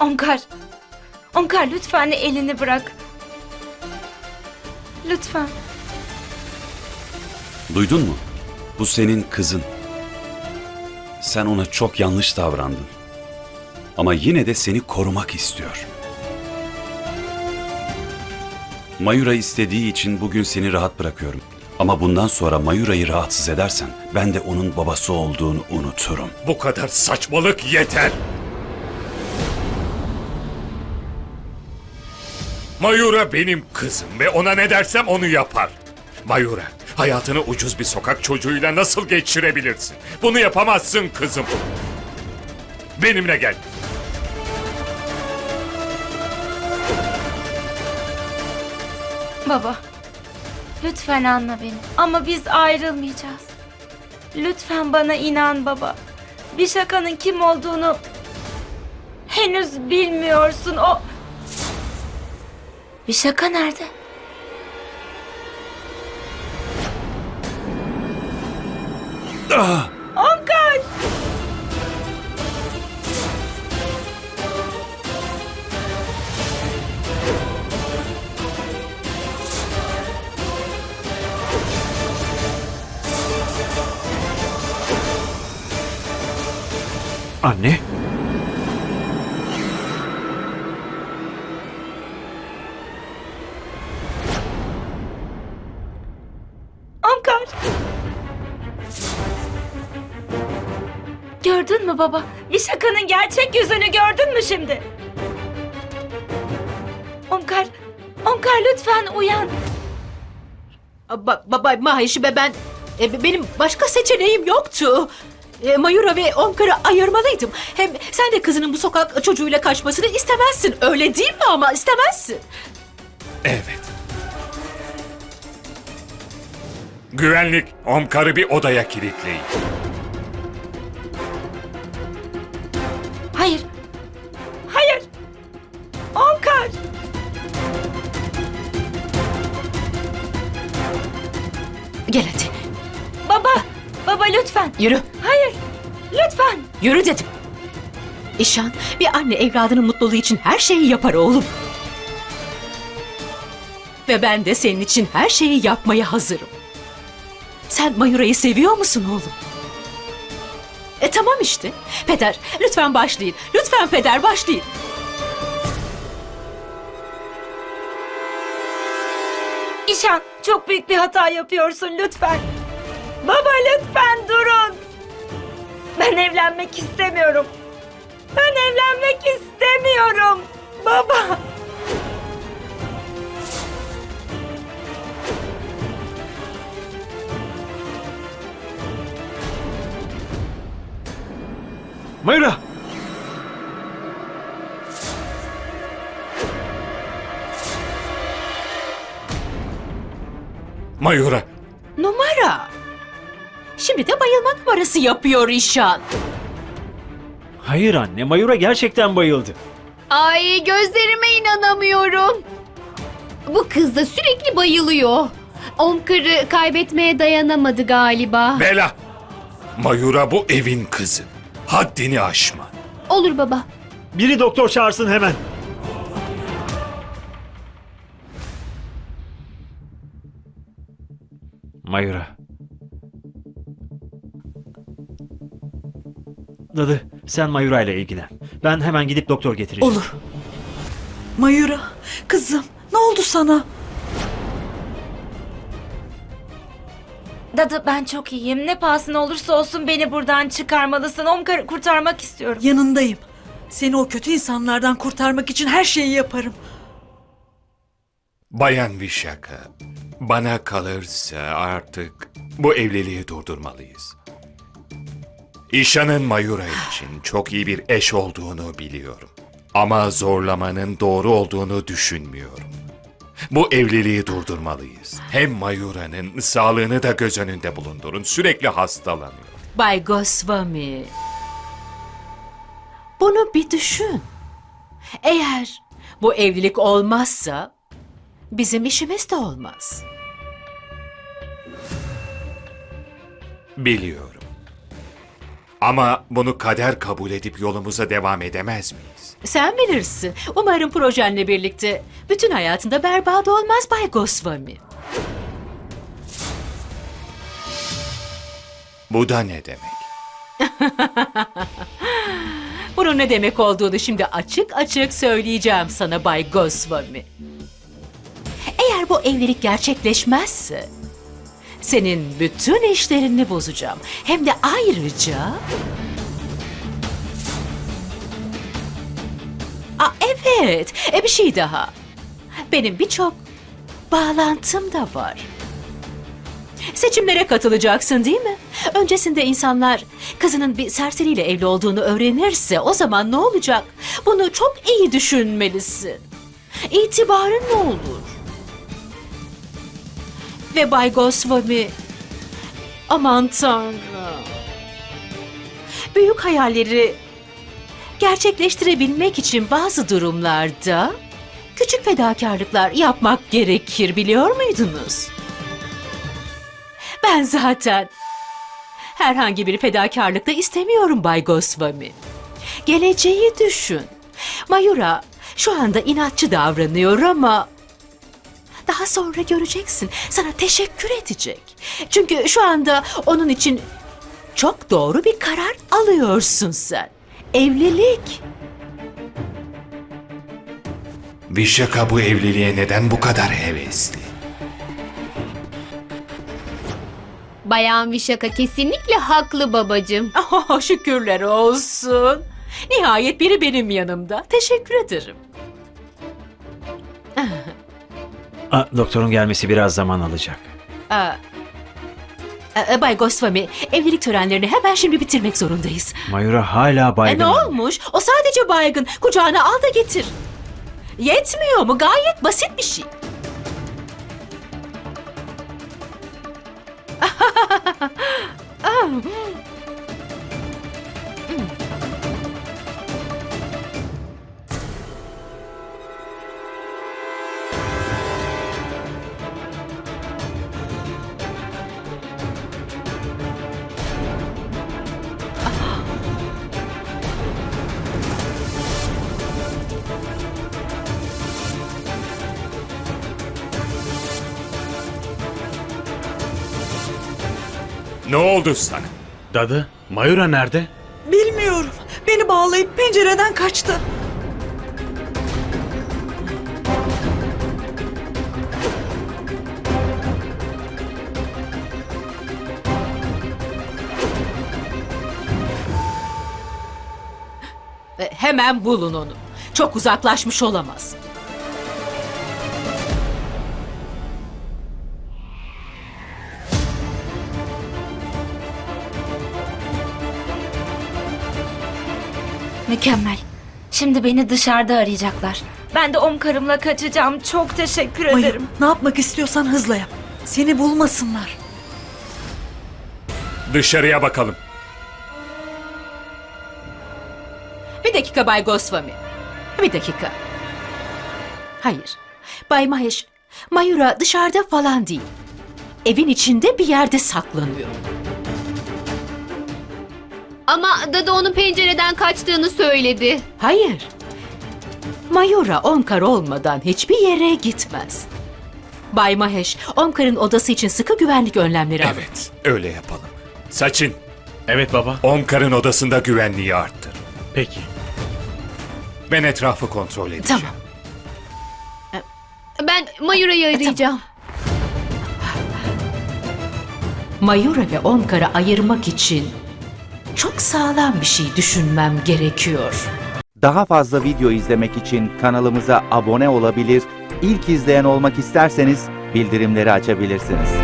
Onkar. Onkar lütfen elini bırak. Lütfen. Duydun mu? Bu senin kızın. Sen ona çok yanlış davrandın. Ama yine de seni korumak istiyor. Mayura istediği için bugün seni rahat bırakıyorum. Ama bundan sonra Mayura'yı rahatsız edersen ben de onun babası olduğunu unuturum. Bu kadar saçmalık yeter. Mayura benim kızım ve ona ne dersem onu yapar. Mayura, hayatını ucuz bir sokak çocuğuyla nasıl geçirebilirsin? Bunu yapamazsın kızım. Benimle gel. Baba. Lütfen anla beni. Ama biz ayrılmayacağız. Lütfen bana inan baba. Bir şakanın kim olduğunu henüz bilmiyorsun. O Bir şaka nerede? Ah! Onkar! Anne. Mü baba? Bir şakanın gerçek yüzünü gördün mü şimdi? Onkar, Onkar lütfen uyan. Ba baba Mahişi be ben e, be- benim başka seçeneğim yoktu. E, Mayura ve Omkar'ı ayırmalıydım. Hem sen de kızının bu sokak çocuğuyla kaçmasını istemezsin. Öyle değil mi ama istemezsin. Evet. Güvenlik, Omkar'ı bir odaya kilitleyin. Gel hadi Baba, baba lütfen. yürü. Hayır. Lütfen. Yürü dedim. İşan bir anne evladının mutluluğu için her şeyi yapar oğlum. Ve ben de senin için her şeyi yapmaya hazırım. Sen Mayura'yı seviyor musun oğlum? E tamam işte. Peder lütfen başlayın. Lütfen peder başlayın. Çok büyük bir hata yapıyorsun lütfen. Baba lütfen durun. Ben evlenmek istemiyorum. Ben evlenmek istemiyorum. Baba. Mayura. Mayura, Numara. Şimdi de bayılma numarası yapıyor İşan. Hayır anne Mayura gerçekten bayıldı. Ay gözlerime inanamıyorum. Bu kız da sürekli bayılıyor. Omkar'ı kaybetmeye dayanamadı galiba. Bela. Mayura bu evin kızı. Haddini aşma. Olur baba. Biri doktor çağırsın hemen. Mayura. Dadı sen Mayura ile ilgilen. Ben hemen gidip doktor getireceğim. Olur. Mayura, kızım ne oldu sana? Dadı ben çok iyiyim. Ne pahasına olursa olsun beni buradan çıkarmalısın. Omkar'ı kurtarmak istiyorum. Yanındayım. Seni o kötü insanlardan kurtarmak için her şeyi yaparım. Bayan Vişaka, bana kalırsa artık bu evliliği durdurmalıyız. İşan'ın Mayura için çok iyi bir eş olduğunu biliyorum. Ama zorlamanın doğru olduğunu düşünmüyorum. Bu evliliği durdurmalıyız. Hem Mayura'nın sağlığını da göz önünde bulundurun. Sürekli hastalanıyor. Bay Goswami. Bunu bir düşün. Eğer bu evlilik olmazsa bizim işimiz de olmaz. Biliyorum. Ama bunu kader kabul edip yolumuza devam edemez miyiz? Sen bilirsin. Umarım projenle birlikte bütün hayatında berbat olmaz Bay Goswami. Bu da ne demek? Bunun ne demek olduğunu şimdi açık açık söyleyeceğim sana Bay Goswami. Eğer bu evlilik gerçekleşmezse senin bütün işlerini bozacağım. Hem de ayrıca... Aa, evet, e, bir şey daha. Benim birçok bağlantım da var. Seçimlere katılacaksın değil mi? Öncesinde insanlar kızının bir serseriyle evli olduğunu öğrenirse o zaman ne olacak? Bunu çok iyi düşünmelisin. İtibarın ne olur? Ve Bay Goswami... Aman tanrım. Büyük hayalleri gerçekleştirebilmek için bazı durumlarda küçük fedakarlıklar yapmak gerekir biliyor muydunuz? Ben zaten herhangi bir fedakarlık da istemiyorum Bay Goswami. Geleceği düşün. Mayura şu anda inatçı davranıyor ama daha sonra göreceksin. Sana teşekkür edecek. Çünkü şu anda onun için çok doğru bir karar alıyorsun sen. Evlilik. Vişaka bu evliliğe neden bu kadar hevesli? Bayan Vişaka kesinlikle haklı babacığım. Oh, şükürler olsun. Nihayet biri benim yanımda. Teşekkür ederim. Aa, doktorun gelmesi biraz zaman alacak. Aa, e, Bay Goswami, evlilik törenlerini hemen şimdi bitirmek zorundayız. Mayura hala E, baygın. ne olmuş? O sadece baygın. Kucağına al da getir. Yetmiyor mu? Gayet basit bir şey. Ne oldu sana? Dadı, Mayura nerede? Bilmiyorum. Beni bağlayıp pencereden kaçtı. Hemen bulun onu. Çok uzaklaşmış olamaz. Mükemmel. Şimdi beni dışarıda arayacaklar. Ben de Omkar'ımla kaçacağım. Çok teşekkür Mayur, ederim. ne yapmak istiyorsan hızla yap. Seni bulmasınlar. Dışarıya bakalım. Bir dakika Bay Goswami. Bir dakika. Hayır. Bay Mahesh, Mayura dışarıda falan değil. Evin içinde bir yerde saklanıyor. Ama Dada onun pencereden kaçtığını söyledi. Hayır. Mayura Omkar olmadan hiçbir yere gitmez. Bay Mahesh, Omkar'ın odası için sıkı güvenlik önlemleri alın. Evet, öyle yapalım. Saçın, Evet baba. Omkar'ın odasında güvenliği arttır. Peki. Ben etrafı kontrol edeceğim. Tamam. Ben Mayura'yı arayacağım. Mayura ve Omkar'ı ayırmak için çok sağlam bir şey düşünmem gerekiyor. Daha fazla video izlemek için kanalımıza abone olabilir, ilk izleyen olmak isterseniz bildirimleri açabilirsiniz.